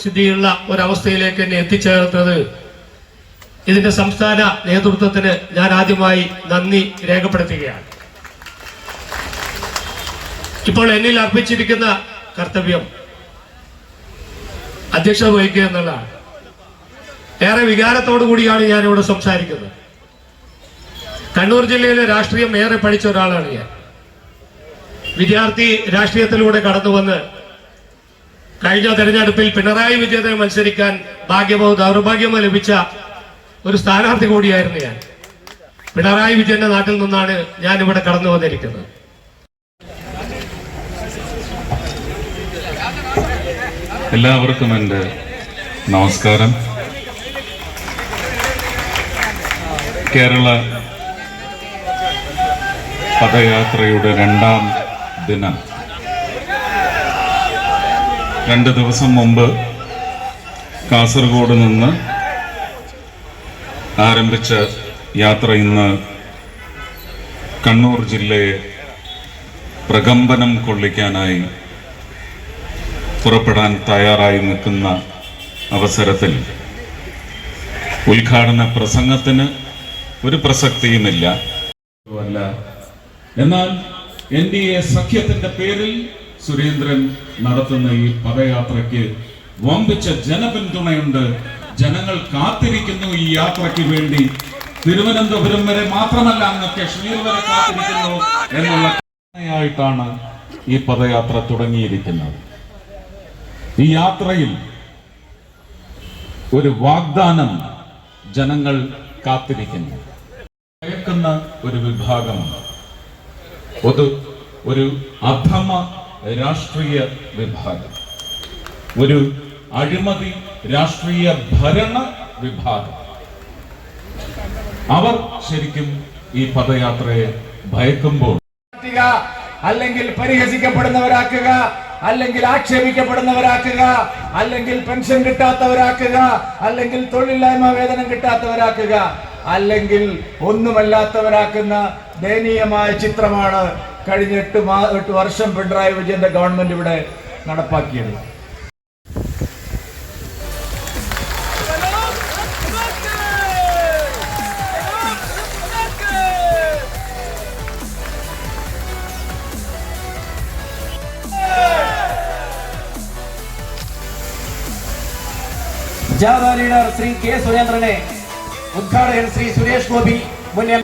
നേതൃസ്ഥിതിയുള്ള ഒരവസ്ഥയിലേക്ക് എന്നെ എത്തിച്ചേർത്തത്. ഇതിന്റെ സംസ്ഥാന നേതൃത്വത്തിന് ഞാൻ ആദ്യമായി നന്ദി രേഖപ്പെടുത്തുകയാണ്. ഇപ്പോൾ എന്നിൽ അർപ്പിച്ചിരിക്കുന്ന കർത്തവ്യം അധ്യക്ഷത വഹിക്കുക എന്നുള്ളതാണ്. ഏറെ വികാരത്തോടു കൂടിയാണ് ഞാൻ ഇവിടെ സംസാരിക്കുന്നത്. കണ്ണൂർ ജില്ലയിലെ രാഷ്ട്രീയം ഏറെ പഠിച്ച ഒരാളാണ് ഞാൻ. വിദ്യാർത്ഥി രാഷ്ട്രീയത്തിലൂടെ കടന്നു വന്ന് കഴിഞ്ഞ തെരഞ്ഞെടുപ്പിൽ പിണറായി വിജയനെ മത്സരിക്കാൻ ഭാഗ്യമോ ദൗർഭാഗ്യമോ ലഭിച്ച ഒരു സ്ഥാനാർത്ഥി കൂടിയായിരുന്നു ഞാൻ. പിണറായി വിജയന്റെ നാട്ടിൽ നിന്നാണ് ഞാൻ ഇവിടെ കടന്നു വന്നിരിക്കുന്നത്. എല്ലാവർക്കും എന്റെ നമസ്കാരം. കേരള പദയാത്രയുടെ രണ്ടാം ദിനം. രണ്ട് ദിവസം മുമ്പ് കാസർഗോഡ് നിന്ന് ആരംഭിച്ച യാത്ര ഇന്ന് കണ്ണൂർ ജില്ലയെ പ്രകമ്പനം കൊള്ളിക്കാനായി പുറപ്പെടാൻ തയ്യാറായി നിൽക്കുന്ന അവസരത്തിൽ ഉദ്ഘാടന പ്രസംഗത്തിന് ഒരു പ്രസക്തിയുമില്ല. എന്നാൽ എൻ ഡി എ സഖ്യത്തിന്റെ പേരിൽ സുരേന്ദ്രൻ നടത്തുന്ന ഈ പദയാത്രയ്ക്ക് വമ്പിച്ച ജനപിന്തുണയുണ്ട്. ജനങ്ങൾ കാത്തിരിക്കുന്നു ഈ യാത്രയ്ക്ക് വേണ്ടി. തിരുവനന്തപുരം വരെ മാത്രമല്ല അങ്ങ് കശ്മീർ വരെ കാത്തിരിക്കുന്നു എന്നുള്ള ായിട്ടാണ് ഈ പദയാത്ര തുടങ്ങിയിരിക്കുന്നത്. ഈ യാത്രയിൽ ഒരു വാഗ്ദാനം ജനങ്ങൾ കാത്തിരിക്കുന്നു. ഭയക്കുന്ന ഒരു വിഭാഗമുണ്ട് ഒരു ഒരു അധമ രാഷ്ട്രീയ വിഭാഗം. ഒരു അഴിമതി രാഷ്ട്രീയ ഭരണ വിഭാഗം. അവർ ശരിക്കും ഈ പദയാത്രയെ ഭയക്കുമ്പോൾ അല്ലെങ്കിൽ പരിഹസിക്കപ്പെടുന്നവരാക്കുക അല്ലെങ്കിൽ ആക്ഷേപിക്കപ്പെടുന്നവരാക്കുക അല്ലെങ്കിൽ പെൻഷൻ കിട്ടാത്തവരാക്കുക അല്ലെങ്കിൽ തൊഴിലില്ലായ്മ വേതനം കിട്ടാത്തവരാക്കുക. അല്ലെങ്കിൽ ഒന്നുമല്ലാത്തവരാക്കുന്ന ദയനീയമായ ചിത്രമാണ് കഴിഞ്ഞ എട്ട് മാ എട്ട് വർഷം പിണറായി വിജയന്റെ ഗവൺമെന്റ് ഇവിടെ നടപ്പാക്കിയത്. ജാഥ ലീഡർ ശ്രീ കെ സുരേന്ദ്രനെ ഉദ്ഘാടകൻ ശ്രീ സുരേഷ് ഗോപി മുൻ എം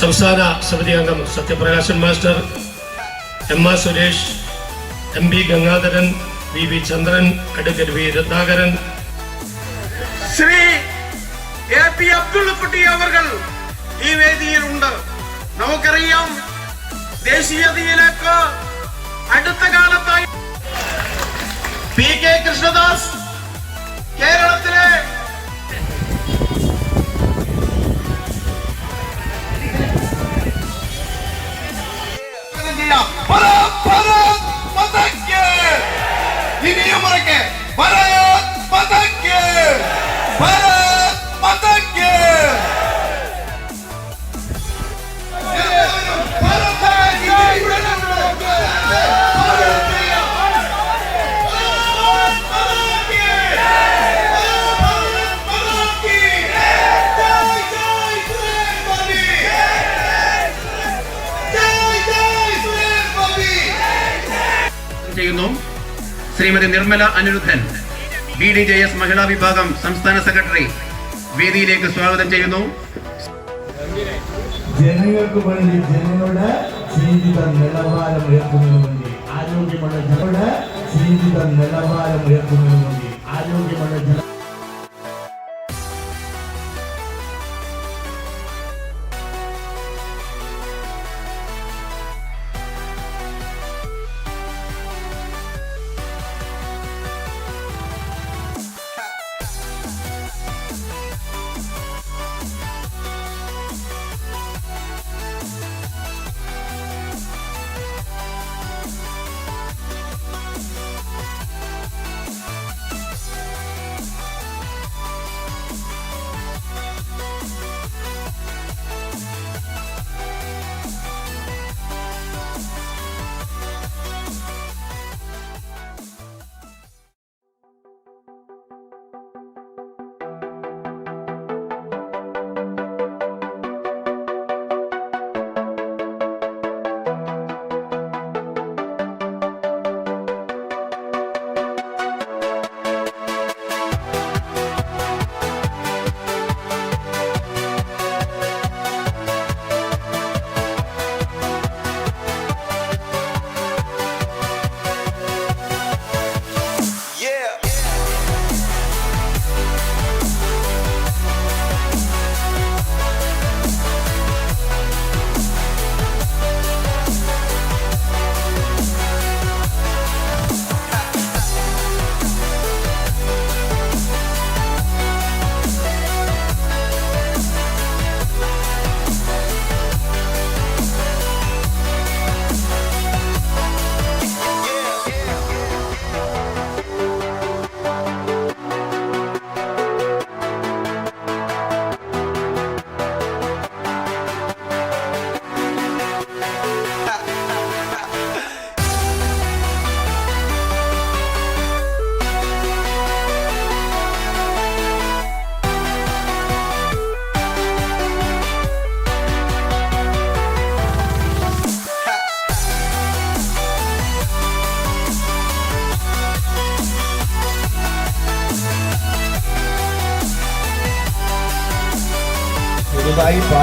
സംസ്ഥാന സമിതി അംഗം Satyaprakashan master M R Suresh M P Gangadharan V V Chandran advocate V Ratnakaran. Shri A P Abdullakutty അവർ ഈ വേദിയിലുണ്ട് നമുക്കറിയാം ദേശീയതയിലേക്ക് അടുത്ത കാലത്തായി P K Krishnadas Shrimati Nirmala Aniruddhan B D J S മഹിളാ വിഭാഗം സംസ്ഥാന സെക്രട്ടറി വേദിയിലേക്ക് സ്വാഗതം ചെയ്യുന്നു. ജനങ്ങൾക്ക് വേണ്ടി ജനങ്ങളുടെ ജീവിത നിലവാരം ഉയർത്തുന്നതിന് വേണ്ടി ആരോഗ്യമുള്ള ജനങ്ങളുടെ ജീവിത നിലവാരം ഉയർത്തുന്നതിന് വേണ്ടി ആരോഗ്യമുള്ള ജന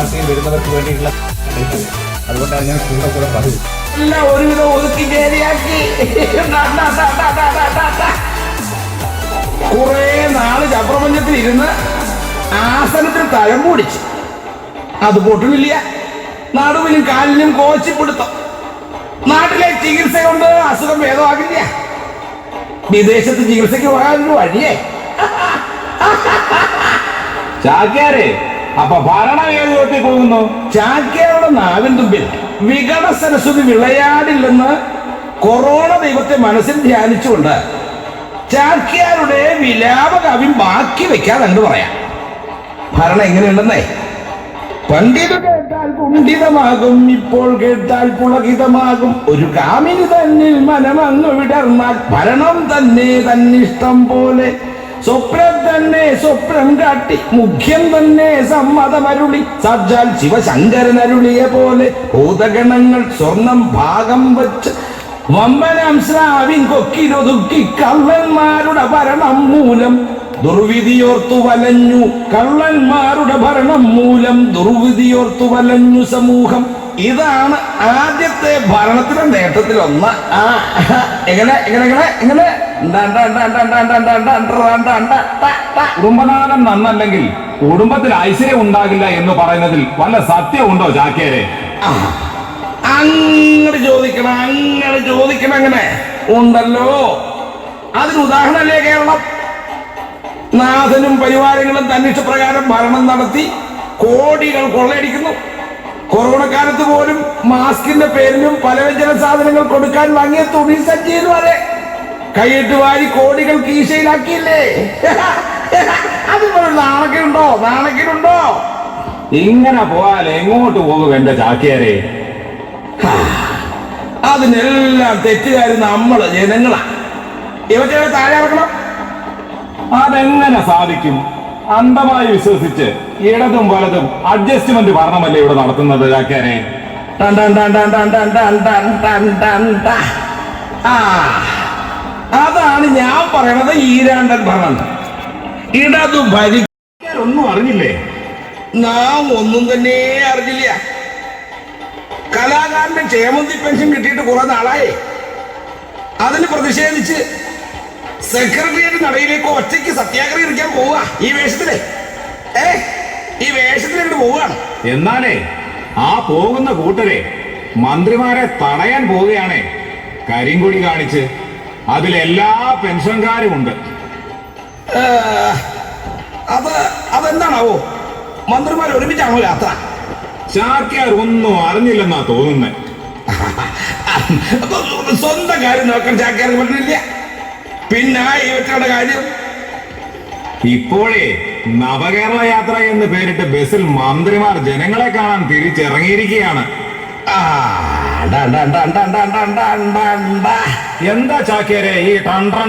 പാർട്ടിയിൽ വരുന്നവർക്ക് വേണ്ടിയിട്ടുള്ള അതുകൊണ്ടാണ് ഞാൻ കൂടെ കൂടെ പറയുന്നത് എല്ലാം ഒരുവിധം ഒതുക്കി ശരിയാക്കി കുറെ നാൾ ചപ്രപഞ്ചത്തിൽ ഇരുന്ന് ആസനത്തിൽ തഴമ്പൂടിച്ചു അത് പൊട്ടുമില്ല നടുവിനും കാലിനും കോച്ചിപ്പിടുത്തം. നാട്ടിലെ ചികിത്സ കൊണ്ട് അസുഖം ഭേദമാകില്ല. വിദേശത്ത് ചികിത്സയ്ക്ക് പോകാനൊരു വഴിയേ. ചാക്യാരെ അപ്പൊ ഭരണം ഏത് വിധത്തിൽ പോകുന്നു. ചാക്യാരുടെ നാവിൻ തുമ്പിൽ വികട സരസ്വതി വിളയാടില്ലെന്ന് കൊറോണ ദൈവത്തെ മനസ്സിൽ ധ്യാനിച്ചുകൊണ്ട് ചാക്യാരുടെ വിലാപ കവ്യം ബാക്കി വെക്കാതെ എന്ത് പറയാം. ഭരണം എങ്ങനെയുണ്ടെന്നേ? പണ്ഡിത കേട്ടാൽ കുണ്ഠിതമാകും ഇപ്പോൾ കേട്ടാൽ പുളകിതമാകും. ഒരു കാമിനി തന്നിൽ മനമങ്ങ് വിടർന്നാൽ ഭരണം തന്നെ തന്നിഷ്ടം പോലെ. സ്വപ്നം തന്നെ സ്വപ്നം കാട്ടി. മുഖ്യം തന്നെ സമ്മതമരുളി. സാക്ഷാൽ ശിവശങ്കരൻ അരുളിയ പോലെ ഭൂതഗണങ്ങൾ സ്വർണം ഭാഗം വച്ച് വമ്പനം സ്രാവിൻ കൊക്കിലൊതുക്കി കള്ളന്മാരുടെ ഭരണം മൂലം ദുർവിധിയോർത്തു വലഞ്ഞു കള്ളന്മാരുടെ ഭരണം മൂലം ദുർവിധിയോർത്തു വലഞ്ഞു സമൂഹം. ഇതാണ് ആദ്യത്തെ ഭരണത്തിന്റെ നേട്ടത്തിൽ ഒന്ന് ആ എങ്ങനെ എങ്ങനെ എങ്ങനെ എങ്ങനെ കുടുംബനാഥൻ നന്നല്ലെങ്കിൽ കുടുംബത്തിൽ ഐശ്വര്യം ഉണ്ടാകില്ല എന്ന് പറയുന്നതിൽ വല്ല സത്യമുണ്ടോ ചാക്കേരെ അങ്ങനെ ചോദിക്കണം അങ്ങനെ ചോദിക്കണം അങ്ങനെ ഉണ്ടല്ലോ അതിന് ഉദാഹരണമല്ലേ കേരളം നാഥനും പരിവാരങ്ങളും തന്നിഷ്ടപ്രകാരം ഭരണം നടത്തി കോടികൾ കൊള്ളയടിക്കുന്നു കൊറോണ കാലത്ത് പോലും മാസ്കിന്റെ പേരിലും പലവ്യഞ്ജന സാധനങ്ങൾ കൊടുക്കാൻ വാങ്ങിയ തുണി സജ്ജീന്ന് വരെ കൈയിട്ട് വാരി കോടികൾ കീശയിലാക്കിയില്ലേ? അതുപോലെ നാണക്കേടുണ്ടോ? നാണക്കിലുണ്ടോ ഇങ്ങനെ പോയാൽ എങ്ങോട്ട് പോകും എന്റെ ചാക്കിയാരെ അതിനെല്ലാം തെറ്റുകാരി നമ്മൾ ജനങ്ങളാ. ഇവറ്റകളെ താഴെ ഇറക്കണം അതെങ്ങനെ സാധിക്കും? അന്ധമായി വിശ്വസിച്ച് ഇടതും വലതും അഡ്ജസ്റ്റ്മെന്റ് പഠനമല്ലേ ഇവിടെ നടത്തുന്നത് ചാക്കാനെ അതാണ് ഞാൻ പറയണത് ഈരാണ്ടൻ ഭരണം ഇടതും ഭരിക്കാരൊന്നും അറിഞ്ഞില്ലേ നാം ഒന്നും തന്നെ അറിഞ്ഞില്ല കലാകാരന്റെ ക്ഷേമന്തി പെൻഷൻ കിട്ടിയിട്ട് കുറെ നാളായി അതിന് പ്രതിഷേധിച്ച് സെക്രട്ടേറിയറ്റ് നടയിലേക്ക് ഒറ്റയ്ക്ക് സത്യാഗ്രഹം ഇരിക്കാൻ പോവുക. ഈ വേഷത്തിലെ. ഏ ഈ വേഷത്തിലേക്ക് പോവുകയാണ്. എന്നാലേ ആ പോകുന്ന കൂട്ടരെ മന്ത്രിമാരെ തടയാൻ പോവുകയാണേ. കരിങ്കൊടി കാണിച്ച് അതിലെല്ലാ പെൻഷൻകാരും ഉണ്ട്. അത് അതെന്താണാവോ? മന്ത്രിമാർ ഒരുമിച്ചാണോ യാത്ര? ചാക്യാർ ഒന്നും അറിഞ്ഞില്ലെന്നാ തോന്നുന്നേ. സ്വന്തം കാര്യം നോക്കാൻ ചാക്കിയാർ പറ്റുന്നില്ല പിന്നെ ഇവറ്റയുടെ കാര്യം. ഇപ്പോഴേ നവകേരള യാത്ര എന്ന് പേരിട്ട് ബസ്സിൽ മന്ത്രിമാർ ജനങ്ങളെ കാണാൻ തിരിച്ചിറങ്ങിയിരിക്കുകയാണ്. എന്താ ചാക്കേരെ ഈ ടണ്ടൻ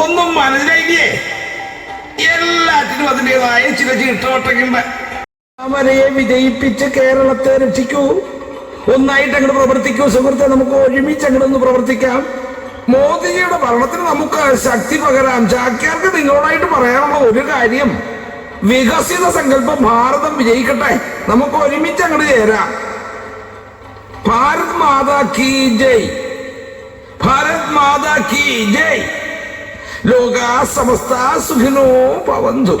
ഒന്നും മനസ്സിലായില്ലേ? എല്ലാറ്റിനും അതിന്റെതായ ചില ചീട്ടോട്ടൊക്കെ അവരെ വിജയിപ്പിച്ച് കേരളത്തെ രക്ഷിക്കൂ. ഒന്നായിട്ട് അങ്ങോട്ട് പ്രവർത്തിക്കൂ. സുഹൃത്തെ നമുക്ക് ഒരുമിച്ച് അങ്ങോട്ടൊന്ന് പ്രവർത്തിക്കാം. മോദിജിയുടെ ഭരണത്തിന് നമുക്ക് ശക്തി പകരാം. ചാക്യാർക്ക് നിങ്ങളോടായിട്ട് പറയാനുള്ള ഒരു കാര്യം വികസിത സങ്കല്പം ഭാരതം വിജയിക്കട്ടെ. നമുക്ക് ഒരുമിച്ച് അങ്ങോട്ട് ചേരാം. ഭാരത് മാതാ കി ജയ്. ഭാരത് മാതാ കി ജയ്. ലോക സമസ്ത സുഖിനോ ഭവന്തു.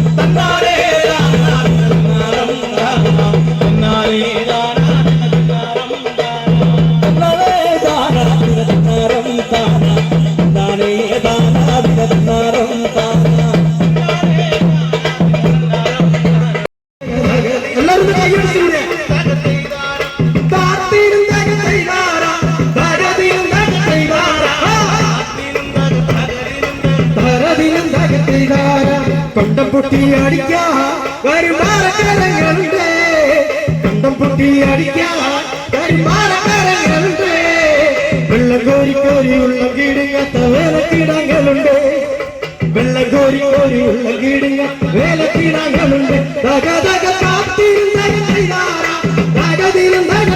ഉള്ള കീടുങ്ങാത്ത വേലക്കിടങ്ങളുണ്ട് വെള്ളം കോരി ഉള്ള കീടുങ്ങ വേലക്കിടങ്ങളുണ്ട് തക തക കാത്തിരുന്ന ചെയ്താരാ തകതിലും തക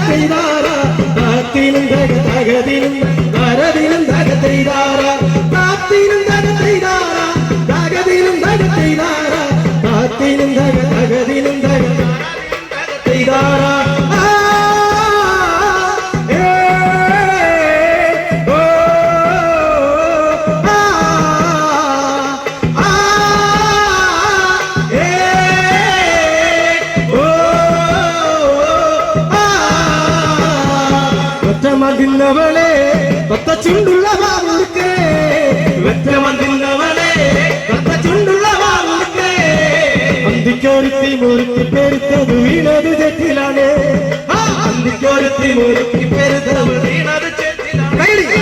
കൊത്ത ചുണ്ടുള്ള വാവുടുക്കേ ഒറ്റമതിന്നവളെ കൊത്ത ചുണ്ടുള്ള വാവുടുക്കേ അന്തിക്കൊരുത്തി മുറുക്കി പെരുത്തത് വീണത് ചെറ്റിലാണ്. അന്തിക്കൊരുത്തി മുറുക്കി പെരുത്തത് വീണത് ചെറ്റിലാണ്. കൈയടി.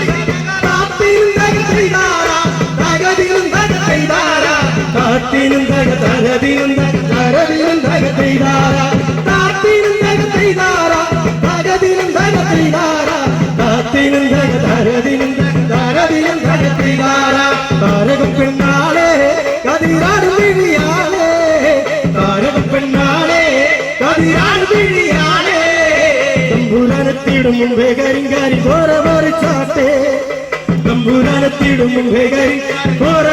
കാത്തിനും തമ്പുരാനത്തിടും മുമ്പേ കരിങ്കാരി പോര പറിച്ചാട്ടെ തമ്പുരാനത്തിടും മുമ്പേ കരിങ്കാരി പോര